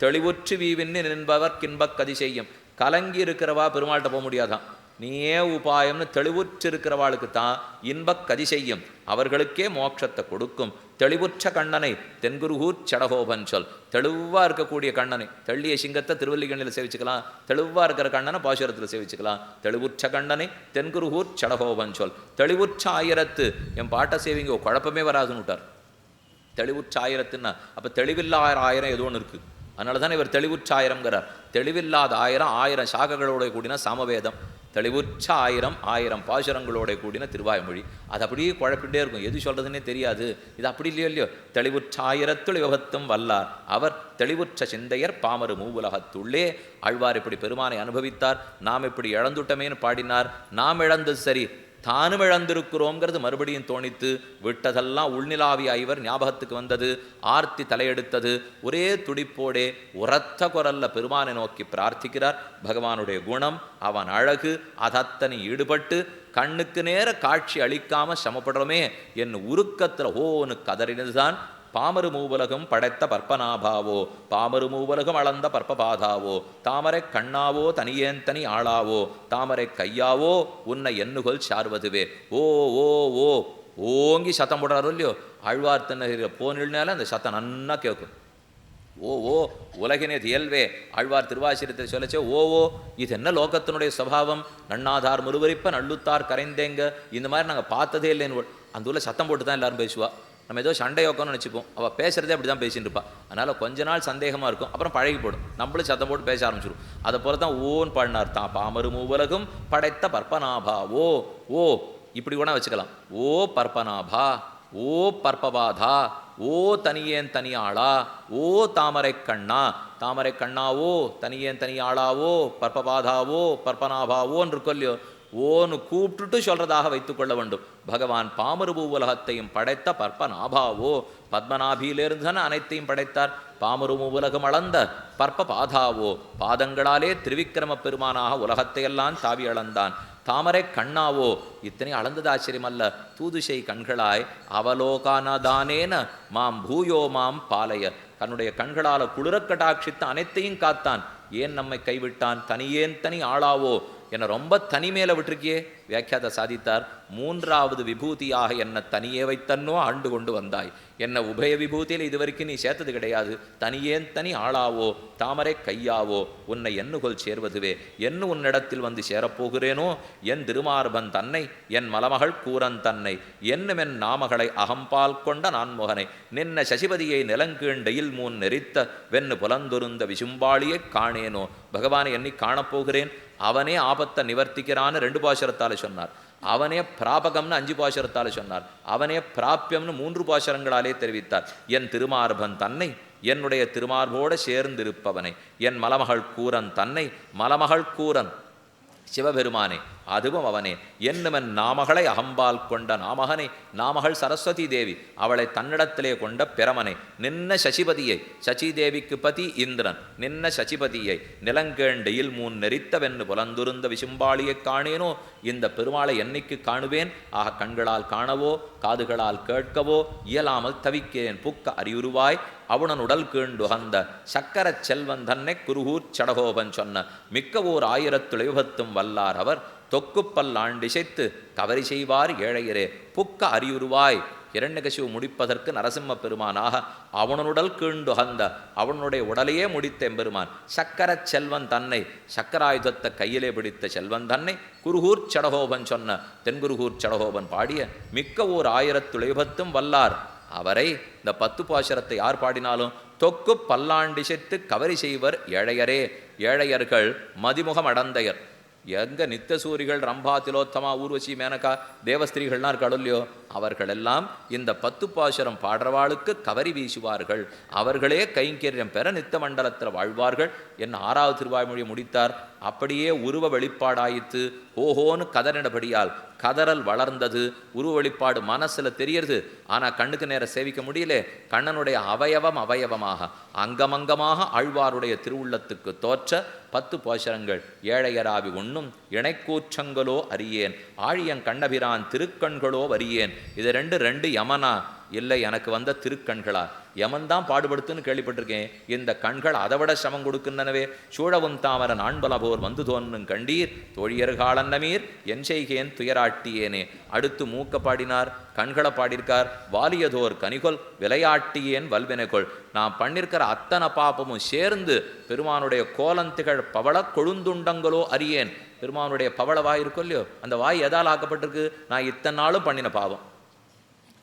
தெளிவுற்று வீவின்னு நின்பவர் கின்பக் கதி செய்யும் கலங்கி இருக்கிறவா பெருமாள்கிட்ட போக முடியாதான். நீயே உபாயம்னு தெளிவுற்றிருக்கிறவாளுக்கு தான் இன்பக் கதி செய்யும். அவர்களுக்கே மோட்சத்தை கொடுக்கும். தெளிவுற்ற கண்ணனை தென்குருகூர் சடகோபன் சொல். தெளிவா இருக்கக்கூடிய கண்ணனை தெள்ளிய சிங்கத்தை திருவல்லிக்கண்ணில் சேவிச்சுக்கலாம். தெளிவாக இருக்கிற கண்ணனை பாசுரத்தில் சேவிச்சுக்கலாம். தெளிவுற்ற கண்ணனை தென்குருகூர் சடகோபன் சொல். தெளிவுற்ற ஆயிரத்து என் பாட்டை சேவிங்க குழப்பமே வராதுன்னு விட்டார். தெளிவுற்ற ஆயிரத்துன்னா அப்போ தெளிவில்லாத ஆயிரம் ஏதோ ஒன்று இருக்குது அதனால தானே இவர் தெளிவுற்ற ஆயிரம்ங்கிறார். தெளிவில்லாத ஆயிரம் ஆயிரம் சாகங்களோட கூடினா சாமவேதம். தெளிவுற்ற ஆயிரம் ஆயிரம் பாசுரங்களோட கூடின திருவாய்மொழி. அது அப்படியே குழப்பிட்டே இருக்கும். எது சொல்கிறதுனே தெரியாது. இது அப்படி இல்லையோ இல்லையோ? தெளிவுற்ற ஆயிரத்துள் விபத்தும் வல்லார். அவர் தெளிவுற்ற சிந்தையர் பாமரு மூவுலகத்துள்ளே. ஆழ்வார் இப்படி பெருமானை அனுபவித்தார். நாம் இப்படி இழந்துட்டமேன்னு பாடினார். நாம் இழந்தது சரி. தானும் இழந்திருக்கிறோங்கிறது மறுபடியும் தோணித்து விட்டதெல்லாம் உள்நிலாவிய ஐவர் ஞாபகத்துக்கு வந்தது. ஆர்த்தி தலையெடுத்தது. ஒரே துடிப்போடே உரத்த குரல்ல பெருமானை நோக்கி பிரார்த்திக்கிறார். பகவானுடைய குணம் அவன் அழகு அதத்தனை ஈடுபட்டு கண்ணுக்கு நேர காட்சி அளிக்காம சமப்படுறோமே என் உருக்கத்துல ஓன்னு கதறினதுதான் பாமரு மூவலகம் படைத்த பற்பனாபாவோ பாமரு மூவலகம் அளந்த பற்பபாதாவோ தாமரை கண்ணாவோ தனியேந்தனி ஆளாவோ தாமரை கையாவோ உன்னை எண்ணுகொல் சார்வதுவே. ஓ ஓ ஓ ஓங்கி சத்தம் போடுறாரோ இல்லையோ? ஆழ்வார் திண்ணகிற போனில்னால அந்த சத்தம் நன்னா கேட்கும். ஓ ஓ உலகினே இயல்வே ஆழ்வார் திருவாசிரியத்தை சொல்லச்சே ஓ ஓ இது என்ன லோகத்தினுடைய சபாவம் நன்னாதார் முருவரிப்ப நல்லுத்தார் கரைந்தேங்க. இந்த மாதிரி நாங்கள் பார்த்ததே இல்லைன்னு. அந்த ஊரில் சத்தம் போட்டு தான் எல்லாரும் பேசுவா. நம்ம ஏதோ சண்டை யோக்கம்னு நினச்சிப்போம். அவள் பேசுகிறதே அப்படி தான் பேசிட்டு இருப்பா. அதனால் கொஞ்ச நாள் சந்தேகமாக இருக்கும். அப்புறம் பழகி போடும் நம்மளும் சத்தம் போட்டு பேச ஆரம்பிச்சிடும் அதை போல தான் ஓன் பாடினார். தான் பாமரு மூவலகும் படைத்த பர்பநாபா ஓ ஓ இப்படி கூட வச்சுக்கலாம். ஓ பர்பநாபா ஓ பர்பபாதா ஓ தனியேன் தனியாளா ஓ தாமரை கண்ணா தாமரை கண்ணாவோ தனியேன் தனியாளாவோ பர்பபாதாவோ பர்பநாபாவோன்னு இருக்கும் இல்லையோ ஓன்னு கூப்பிட்டுட்டு சொல்றதாக வைத்துக்கொள்ள வேண்டும். பகவான் பாமருபூ உலகத்தையும் படைத்த பற்பநாபாவோ பத்மநாபியிலிருந்து தானே அனைத்தையும் படைத்தார். பாமருபூ உலகம் அளந்த பற்ப பாதாவோ பாதங்களாலே திருவிக்கிரம பெருமானாக உலகத்தையெல்லாம் தாவி அளந்தான். தாமரை கண்ணாவோ இத்தனை அளந்தது ஆச்சரியமல்ல. தூதுசை கண்களாய் அவலோகானதானேன மாம் பூயோ மாம் பாலைய தன்னுடைய கண்களால குளிர கடாட்சித்து அனைத்தையும் காத்தான். ஏன் நம்மை கைவிட்டான்? தனியேன் தனி ஆளாவோ? என்னை ரொம்ப தனிமேல விட்டிருக்கியே வியாக்கியாத சாதித்தார். மூன்றாவது விபூதியாக என்னை தனியே வைத்தன்னோ ஆண்டு கொண்டு வந்தாய். என்னை உபய விபூதியில் இதுவரைக்கும் நீ சேர்த்தது கிடையாது. தனியேன் தனி ஆளாவோ தாமரை கையாவோ உன்னை என்னுகொள் சேர்வதுவே. என்ன உன்னிடத்தில் வந்து சேரப்போகிறேனோ என் திருமார்பன் தன்னை என் மலமகள் கூரன் தன்னை என்னுமென் நாமகளை அகம்பால் கொண்ட நான்முகனை. நின்ன சசிபதியை நிலங்கீண்டையில் மூன் நெறித்த வென்னு புலந்தொருந்த விசும்பாளியை காணேனோ. பகவானை என்னை காணப்போகிறேன். அவனே ஆபத்தை நிவர்த்திக்கிறான்னு ரெண்டு பாசுரத்தால் சொன்னார். அவனே பிராபகம்னு அஞ்சு பாசுரத்தால் சொன்னார். அவனே பிராப்பியம்னு மூன்று பாசுரங்களாலே தெரிவித்தார். என் திருமார்பன் தன்னை என்னுடைய திருமார்போடு சேர்ந்திருப்பவனை என் மலமகள் கூரன் தன்னை மலமகள் கூரன் சிவபெருமானே அதுவும் அவனே என்னவன் நாமகளை அகம்பால் கொண்ட நாமகனை நாமகள் சரஸ்வதி தேவி அவளை தன்னிடத்திலே கொண்ட பிரமனை. நின்ன சசிபதியை சசிதேவிக்கு பதி இந்திரன் நின்ன சசிபதியை நிலங்கேண்டையில் மூன் நெறித்தவென்னு புலந்துருந்த விசும்பாளியைக் காணேனோ? இந்த பெருமாளை என்னைக்கு காணுவேன்? ஆக கண்களால் காணவோ காதுகளால் கேட்கவோ இயலாமல் தவிக்கிறேன் புக்க அறிவுருவாய் அவனன் உடல் கீண்டுகந்த சக்கரச் செல்வன் தன்னை குருகூர் சடகோபன் சொன்ன மிக்க ஓர் ஆயிரத்து விபத்தும் வல்லார் அவர் தொக்குப்பல் ஆண்டிசைத்து கவரி செய்வார் ஏழையரே. புக்க அறியுருவாய். இரண்யகசிவு முடிப்பதற்கு நரசிம்ம பெருமானாக அவனுடல் கீண்டுகந்த அவனுடைய உடலையே முடித்த எம்பெருமான் சக்கரச் செல்வன் தன்னை சக்கராயுதத்தை கையிலே பிடித்த செல்வன் தன்னை குருகூர் சடகோபன் சொன்ன தென்குருகூர் சடகோபன் பாடிய மிக்க ஓர் ஆயிரத்துளைபத்தும் வல்லார். அவரை இந்த பத்து பாசுரத்தை யார் பாடினாலும் தொக்கு பல்லாண்டிசைத்து கவரி செய்வர் ஏழையரே. ஏழையர்கள் மதிமுகம் அடந்தையர் எங்க நித்தசூரிகள் ரம்பா திலோத்தமா ஊர்வசி மேனகா தேவஸ்திரீகள்லாம் இருக்காளோ இல்லையோ அவர்களெல்லாம் இந்த பத்து பாசுரம் பாடுறவாளுக்கு கவரி வீசுவார்கள். அவர்களே கைங்கரியம் பெற நித்த மண்டலத்தில் வாழ்வார்கள். என் ஆறாவது திருவாய்மொழி முடித்தார். அப்படியே உருவ வெளிப்பாடாயித்து ஓஹோன்னு கதறினபடியால் கதறல் வளர்ந்தது. உருவ வெளிப்பாடு மனசுல தெரியறது. ஆனால் கண்ணுக்கு நேரம் சேவிக்க முடியல. கண்ணனுடைய அவயவம் அவயவமாக. அங்கமங்கமாக ஆழ்வாருடைய திருவுள்ளத்துக்கு தோற்ற பத்து போஷரங்கள் ஏழையராவி ஒன்றும் இணைக்கூற்றங்களோ அறியேன். ஆழியங் கண்ணபிரான் திருக்கண்களோ வரியேன். இது ரெண்டு ரெண்டு யமனா இல்லை எனக்கு வந்த திருக்கண்களா? யமன் தான் பாடுபடுத்துன்னு கேள்விப்பட்டிருக்கேன். இந்த கண்கள் அதை விட சமம் கொடுக்கின்றனவே. சூழவும் தாமர நாண்பலபோர் வந்து தோன்னும் கண்டீர். தோழியர்காலன்னமீர் என் செய்கேன் துயராட்டியேனே. அடுத்து மூக்க பாடினார் கண்களை பாடியிருக்கார். வாலியதோர் கனிகொல் விளையாட்டியேன் வல்வினைகொள். நான் பண்ணிருக்கிற அத்தனை பாப்பமும் சேர்ந்து பெருமானுடைய கோலந்திகழ் பவள கொழுந்துண்டங்களோ அறியேன். பெருமானுடைய பவள வாய் இருக்கும் இல்லையோ? அந்த வாய் எதால் ஆக்கப்பட்டிருக்கு? நான் இத்தனை நாளும் பண்ணின பாவம்.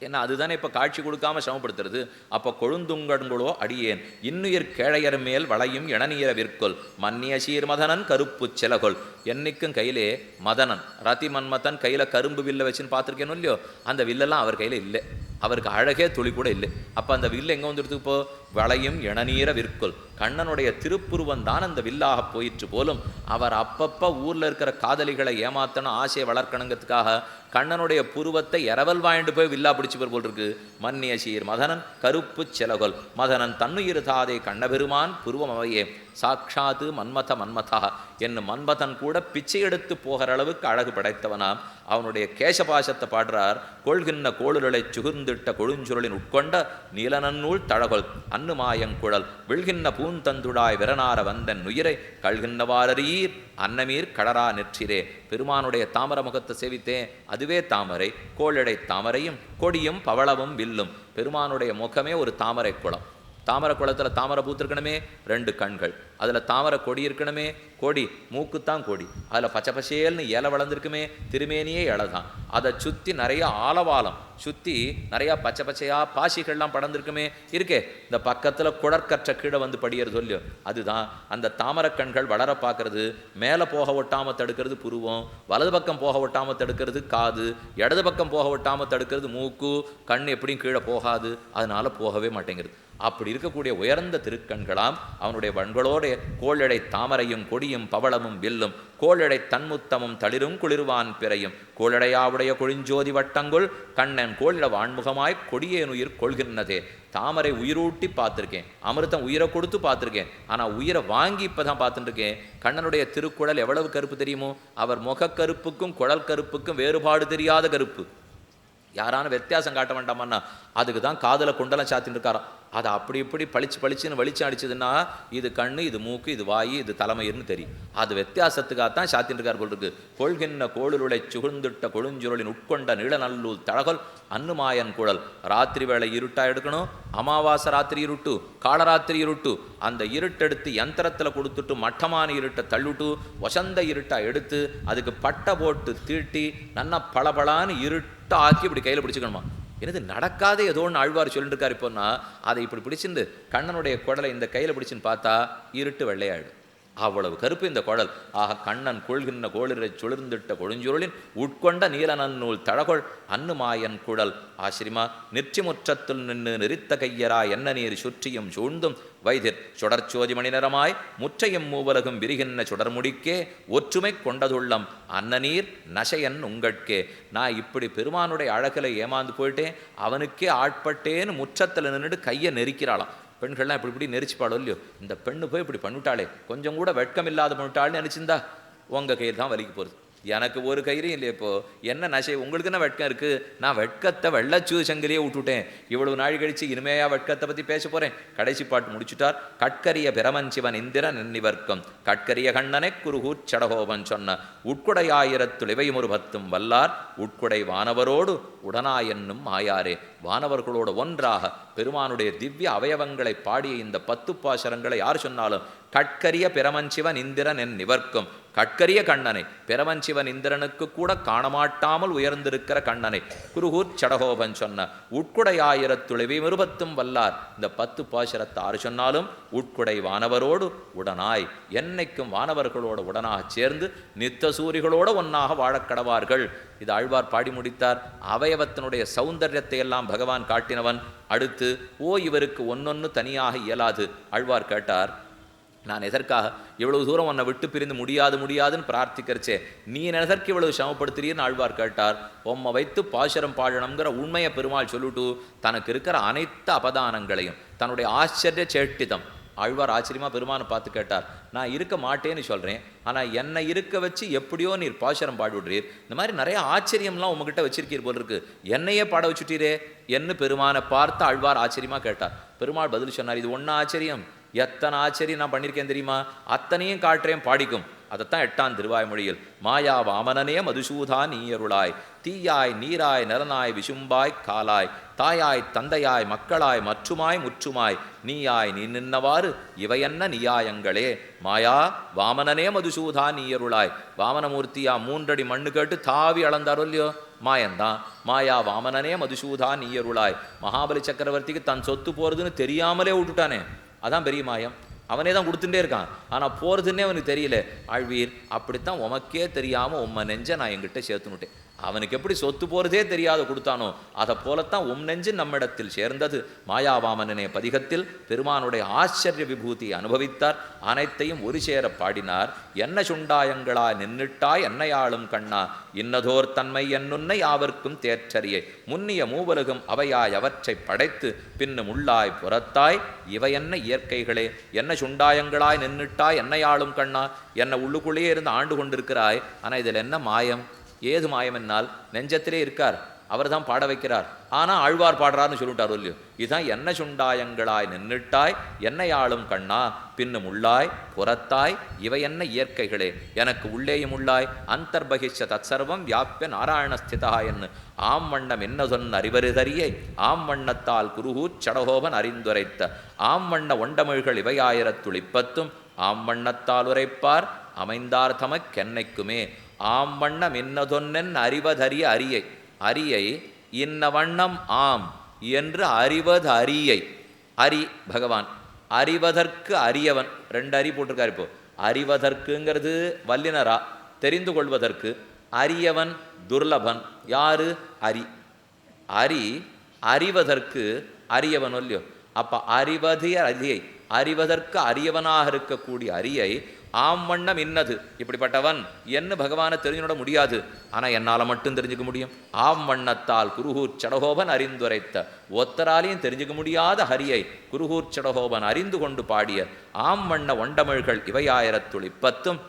ஏன்னா அதுதானே இப்போ காட்சி கொடுக்காம சமப்படுத்துறது அப்போ கொழுந்துங்கண்களோ அடியேன். இன்னுயிர் கேழையர் மேல் வளையும் இளநீர விற்கொள். மன்னிய சீர் மதனன் கருப்பு செலகொள். என்னைக்கும் கையிலே மதனன். ரதி மன்மதன் கையில் கரும்பு வில்ல வச்சுன்னு பார்த்துருக்கேனோ இல்லையோ? அந்த வில்லெல்லாம் அவர் கையில் இல்லை. அவருக்கு அழகே துளி கூட இல்லை. அப்போ அந்த வில்லு எங்கே வந்துடுது இப்போ? வளையும் இளநீர விற்குள். கண்ணனுடைய திருப்புருவந்தான் அந்த வில்லாக போயிற்று போலும். அவர் அப்பப்போ ஊரில் இருக்கிற காதலிகளை ஏமாத்தணும் ஆசையை வளர்க்கணுங்கிறதுக்காக கண்ணனுடைய புருவத்தை இரவல் வாங்கிட்டு போய் வில்லா பிடிச்சு போல் இருக்கு. மன்னிய சீர் மதனன் கருப்பு செலகொல். மதனன் தன்னுயிர் தாதே கண்ணபெருமான் புருவம் அவையே. சாட்சாத்து மன்மத மன்மதா என்னும் மன்மதன் கூட பிச்சை எடுத்து போகிற அளவுக்கு அழகு படைத்தவனாம் அவனுடைய கேசபாசத்தை பாடுறார். கொள்கின்ற கோளுகளை சுகுர்ந்திட்ட கொழுஞ்சுருளின் உட்கொண்ட நீலனன்னூல் தழகொல். அன்னுமாயங்குழல் விழ்கின்ற பூந்தந்துடாய் விரனார வந்தன் உயிரை கழ்கின்றவாரீர் அன்னமீர் கடரா நெற்றிரே பெருமானுடைய தாமர முகத்தை சேவித்தேன் அதுவே தாமரை. கோளடை தாமரையும் கொடியும் பவளவும் வில்லும். பெருமானுடைய முகமே ஒரு தாமரை குளம் தாமரை குளத்தில் தாமரை பூத்திருக்கணுமே ரெண்டு கண்கள். அதில் தாமரை கொடி இருக்கணுமே கொடி மூக்குத்தான் கொடி. அதில் பச்சை பசேல்னு இலை வளர்ந்துருக்குமே திருமேனியே இலை தான் அதை சுற்றி நிறைய ஆலவாலம் சுற்றி நிறையா பச்சை பச்சையாக பாசிகள்லாம் படர்ந்துருக்குமே. இருக்கே இந்த பக்கத்தில் குடற்கற்ற கீழே வந்து படியறது சொல்லியோ அதுதான் அந்த தாமரை கண்கள் வளர பார்க்கறது மேலே போக ஒட்டாமல் தடுக்கிறது புருவம் வலது பக்கம் போக ஒட்டாமல் தடுக்கிறது காது இடது பக்கம் போக ஒட்டாமல் தடுக்கிறது மூக்கு கண் எப்படியும் கீழே போகாது அதனால் போகவே மாட்டேங்கிறது. அப்படி இருக்கக்கூடிய உயர்ந்த திருக்கண்களாம் அவனுடைய வண்களோடைய கோளடை தாமரையும் கொடியும் பவளமும் வில்லும். கோளடை தன்முத்தமும் தளிரும் குளிர்வான் பிறையும். கோளடையாவுடைய கொழிஞ்சோதி வட்டங்குள் கண்ணன் கோளிட வான்முகமாய் கொடியேனுயிர் கொள்கின்றதே. தாமரை உயிரூட்டி பார்த்துருக்கேன். அமிர்தம் உயிரை கொடுத்து பார்த்துருக்கேன். ஆனால் உயிரை வாங்கி இப்போ தான் பார்த்துட்டு இருக்கேன் கண்ணனுடைய திருக்குழல் எவ்வளவு கருப்பு தெரியுமோ? அவர் முகக்கருப்புக்கும் குழல் கருப்புக்கும் வேறுபாடு தெரியாத கருப்பு. யாரான வித்தியாசம் காட்ட வேண்டாமன்னா அதுக்கு தான் காதில் குண்டலம் சாத்தின்னு இருக்காராம் அதை அப்படி இப்படி பளிச்சு பளிச்சுன்னு வலிச்சு அடிச்சதுன்னா இது கண்ணு இது மூக்கு இது வாய் இது தலைமயிர்னு தெரியும். அது வித்தியாசத்துக்காகத்தான் சாத்தின்னு இருக்கார் போல் இருக்கு. கொள்கின்ற கோளுருளை சுகுந்துட்ட கொழுஞ்சுருளின் உட்கொண்ட நீளநல்லூல் தழகல் அன்னுமாயன் குழல். ராத்திரி வேளை இருட்டாக எடுக்கணும். அமாவாசை ராத்திரி இருட்டு காலராத்திரி இருட்டு. அந்த இருட்டெடுத்து யந்திரத்தில் கொடுத்துட்டு மட்டமான இருட்டை தள்ளுட்டு வசந்த இருட்டாக எடுத்து அதுக்கு பட்டை போட்டு தீட்டி நல்லா பளபளான்னு இருட்டை ஆக்கி இப்படி கையில் பிடிச்சிக்கணுமா? என்னது நடக்காத ஏதோ ஒன்று ஆழ்வார் சொல்லிட்டு இருக்கார் இப்போன்னா அதை இப்படி பிடிச்சிருந்து கண்ணனுடைய குடலை இந்த கையில் பிடிச்சின்னு பார்த்தா இருட்டு வெள்ளையாயிடும். அவ்வளவு கருப்பு இந்த குழல். ஆக கண்ணன் கொள்கின்ற கோளிரை சுளிர்ந்திட்ட கொழுஞ்சுருளின் உட்கொண்ட நீலநன்னூல் தழகொள் அன்னுமாயன் குழல். ஆசிரிமா நிச்சயமுற்றத்துள் நின்று நெறித்த கையரா என்ன நீர் சுற்றியும் சூழ்ந்தும்? வைதிர் சுடர்ச்சோதி மணிநரமாய் முற்றையும் மூவலகும் விரிகின்ற சுடர்முடிக்கே ஒற்றுமை கொண்டதுள்ளம். அன்னநீர் நசையன் உங்கட்கே. நான் இப்படி பெருமானுடைய அழகில் ஏமாந்து போயிட்டேன். அவனுக்கே ஆட்பட்டேன்னு முற்றத்தில் நின்றுட்டு கையை நெரிக்கிறாளாம். பெண்கள்லாம் இப்படி இப்படி நெரிச்சு பாடும் இல்லையோ? இந்த பெண்ணு போய் இப்படி பண்ணிட்டாளே. கொஞ்சம் கூட வெட்கம் இல்லாத பண்ணிட்டாள்னு நினச்சிருந்தா உங்கள் கையில் தான் வலிக்கு போகிறது எனக்கு ஒரு கயிறும் இல்லை இப்போ. என்ன நசை உங்களுக்கு என்ன வெட்கம் இருக்கு? நான் வெட்கத்தை வெள்ளச்சூ சங்கிலியே விட்டுட்டேன். இவ்வளவு நாள் கழிச்சு இனிமையா வெட்கத்தை பத்தி பேச போறேன். கடைசி பாட்டு முடிச்சுட்டார். கட்கரிய பிரமஞ்சிவன் இந்திரன் நின்னிவர்க்கம் கட்கரிய கண்ணனை குருகூர் சடகோபன் சொன்ன உட்குடை ஆயிரத்து ஒரு பத்தும் வல்லார். உட்குடை வானவரோடு உடனாயென்னும் மாயாரே. வானவர்களோடு ஒன்றாக பெருமானுடைய திவ்ய அவயவங்களை பாடிய இந்த பத்து பாசரங்களை யார் சொன்னாலும் கட்கரிய பிரமஞ்சிவன் இந்திரன் என் நிவர்க்கும். கட்கரிய கண்ணனை பிரமஞ்சிவன் இந்திரனுக்கு கூட காணமாட்டாமல் உயர்ந்திருக்கிற கண்ணனை. குருகூர் சடகோபன் சொன்ன உட்குடையாயிரத்துளிவை மிருபத்தும் வல்லார். இந்த பத்து பாசுரத்தை ஆறு சொன்னாலும் உட்குடை வானவரோடு உடனாய். என்னைக்கும் வானவர்களோடு உடனாக சேர்ந்து நித்த சூரிகளோடு ஒன்னாக வாழக்கடவார்கள் இது ஆழ்வார் பாடி முடித்தார். அவயவத்தினுடைய சௌந்தரியத்தை எல்லாம் பகவான் காட்டினவன். அடுத்து ஓ இவருக்கு ஒன்னொன்னு தனியாக இயலாது. ஆழ்வார் கேட்டார் நான் எதற்காக இவ்வளவு தூரம் உன்னை விட்டு பிரிந்து முடியாது முடியாதுன்னு பிரார்த்திக்கிறச்சே நீ எதற்கு இவ்வளவு சமப்படுத்துறீன்னு ஆழ்வார் கேட்டார். உம்மை வைத்து பாசுரம் பாடணுங்கிற உண்மையை பெருமாள் சொல்லிட்டு தனக்கு இருக்கிற அனைத்து அபதானங்களையும் தன்னுடைய ஆச்சரிய சேட்டிதம் ஆழ்வார் ஆச்சரியமாக பெருமானை பார்த்து கேட்டார். நான் இருக்க மாட்டேன்னு சொல்கிறேன் ஆனால் என்னை இருக்க வச்சு எப்படியோ நீர் பாசுரம் பாடிவிடுறீர். இந்த மாதிரி நிறைய ஆச்சரியம்லாம் உங்ககிட்ட வச்சிருக்கீர் போல் இருக்கு. என்னையே பாட வச்சுட்டீரே என்ன பெருமானை பார்த்து ஆழ்வார் ஆச்சரியமாக கேட்டார். பெருமாள் பதில் சொன்னார் இது ஒன்றும் ஆச்சரியம் எத்தனை ஆச்சரியம் நான் பண்ணியிருக்கேன் தெரியுமா? அத்தனையும் காட்டுறேன் பாடிக்கும். அதைத்தான் எட்டாம் திருவாய்மொழியில் மாயா வாமனனே மதுசூதா நீயருளாய் தீயாய் நீராய் நரனாய் விசும்பாய் காலாய் தாயாய் தந்தையாய் மக்களாய் மற்றுமாய் முற்றுமாய் நீயாய் நீ நின்னவாறு இவையென்ன நியாயங்களே. மாயா வாமனனே மதுசூதா நீயருளாய் வாமனமூர்த்தியா மூன்றடி மண்ணு கேட்டு தாவி அளந்தாரோ இல்லையோ? மாயந்தான் மாயா வாமனனே மதுசூதா நீயருளாய் மகாபலி சக்கரவர்த்திக்கு தன் சொத்து போறதுன்னு தெரியாமலே விட்டுட்டானே. அதான் பெரிய மாயம். அவனே தான் கொடுத்துட்டே இருக்கான். ஆனால் போகிறதுன்னே அவனுக்கு தெரியல. ஆழ்வீர் அப்படித்தான் உமக்கே தெரியாமல் உம்மை நெஞ்ச நான் எங்கிட்ட சேர்த்துனுட்டேன். அவனுக்கு எப்படி சொத்து போகிறதே தெரியாத கொடுத்தானோ அதை போலத்தான் உம் நெஞ்சு நம்மிடத்தில் சேர்ந்தது. மாயாவாமனனே பதிகத்தில் பெருமானுடைய ஆச்சரிய விபூதி அனுபவித்தார். அனைத்தையும் ஒரு சேர பாடினார். என்ன சுண்டாயங்களாய் நின்னுட்டாய் என்னையாளும் கண்ணா இன்னதோர் தன்மை என்னுன்னை யாவர்க்கும் தேர்ச்சரியை முன்னிய மூவலகம் அவையாய் அவற்றை படைத்து பின்னும் உள்ளாய் புறத்தாய் இவை என்ன இயற்கைகளே? என்ன சுண்டாயங்களாய் நின்னுட்டாய் என்னையாளும் கண்ணா என்ன உள்ளுக்குள்ளேயே இருந்து ஆண்டு கொண்டிருக்கிறாய்? ஆனால் இதில் என்ன மாயம்? ஏது மாயமென்னால் நெஞ்சத்திலே இருக்கார் அவர் தான் பாட வைக்கிறார். ஆனால் ஆழ்வார் பாடுறார்னு சொல்லிட்டார் இல்லையோ? இதுதான் என்ன சுண்டாயங்களாய் நின்னுட்டாய் என்னையாளும் கண்ணா பின்னும் உள்ளாய் புறத்தாய் இவை என்ன இயற்கைகளே? எனக்கு உள்ளேயும் உள்ளாய் அந்தர்பகிஷ தற்சர்வம் வியாப்பிய நாராயணஸ்திதா என்று. ஆம் வண்ணம் என்ன சொன்ன அறிவருதறியை? ஆம் வண்ணத்தால் குருகூச் சடகோபன் அறிந்துரைத்த. ஆம் வண்ண ஒண்டமிழ்கள் இவையாயிரத்துளிப்பத்தும் ஆம் வண்ணத்தால் உரைப்பார் அமைந்தார் தமக்கென்னைக்குமே. ஆம் வண்ணம் இன்னதொன்னென் அறிவதறிய அரியை. அரியை இன்ன வண்ணம் ஆம் என்று அறிவது அரியை. அரி பகவான் அறிவதற்கு அரியவன். ரெண்டு அறி போட்டிருக்காரு இப்போ. அறிவதற்குங்கிறது வல்லினரா தெரிந்து கொள்வதற்கு அரியவன் துர்லபன். யாரு? அரி. அரி அறிவதற்கு அரியவன் இல்லையோ? அப்ப அறிவதிய அரியை. அறிவதற்கு அரியவனாக இருக்கக்கூடிய அரியை ஆம் வண்ணம் இன்னது. இப்படிப்பட்டவன் என்ன பகவானை தெரிஞ்சுட முடியாது. ஆனா என்னால மட்டும் தெரிஞ்சுக்க முடியும். ஆம் வண்ணத்தால் குருகூர் சடகோபன் அறிந்துரைத்த. ஒத்தராலையும் தெரிஞ்சுக்க முடியாத ஹரியை குருகூர் சடகோபன் அறிந்து கொண்டு பாடிய ஆம் வண்ண ஒண்டமிழ்கள் இவையாயிரத்துள் இப்பத்தும்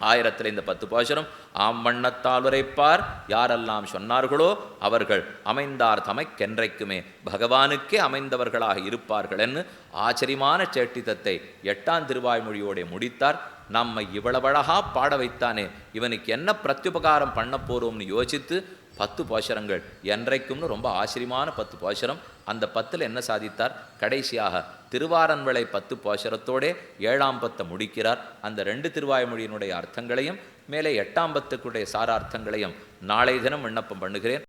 ஆயிரத்தில் இந்த பத்து பாசுரம். ஆம் வண்ணத்தால் உரைப்பார். யாரெல்லாம் சொன்னார்களோ அவர்கள் அமைந்தார் தமைக்கென்றைக்குமே. பகவானுக்கே அமைந்தவர்களாக இருப்பார்கள் என்று ஆச்சரியமான சேட்டித்தத்தை எட்டாம் திருவாய்மொழியோட முடித்தார். நம்ம இவ்வளவழகாக பாட வைத்தானே இவனுக்கு என்ன பிரத்யுபகாரம் பண்ண போகிறோம்னு யோசித்து பத்து பாசுரங்கள். என்றைக்கும்னு ரொம்ப ஆச்சரியமான பத்து பாசுரம். அந்த பத்தில் என்ன சாதித்தார்? கடைசியாக திருவாரன்விளை பத்து பாசுரத்தோடே ஏழாம் பத்தை முடிக்கிறார். அந்த ரெண்டு திருவாய்மொழியினுடைய அர்த்தங்களையும் மேலே எட்டாம் பத்துக்குடைய சார அர்த்தங்களையும் நாளை தினம் விண்ணப்பம் பண்ணுகிறேன்.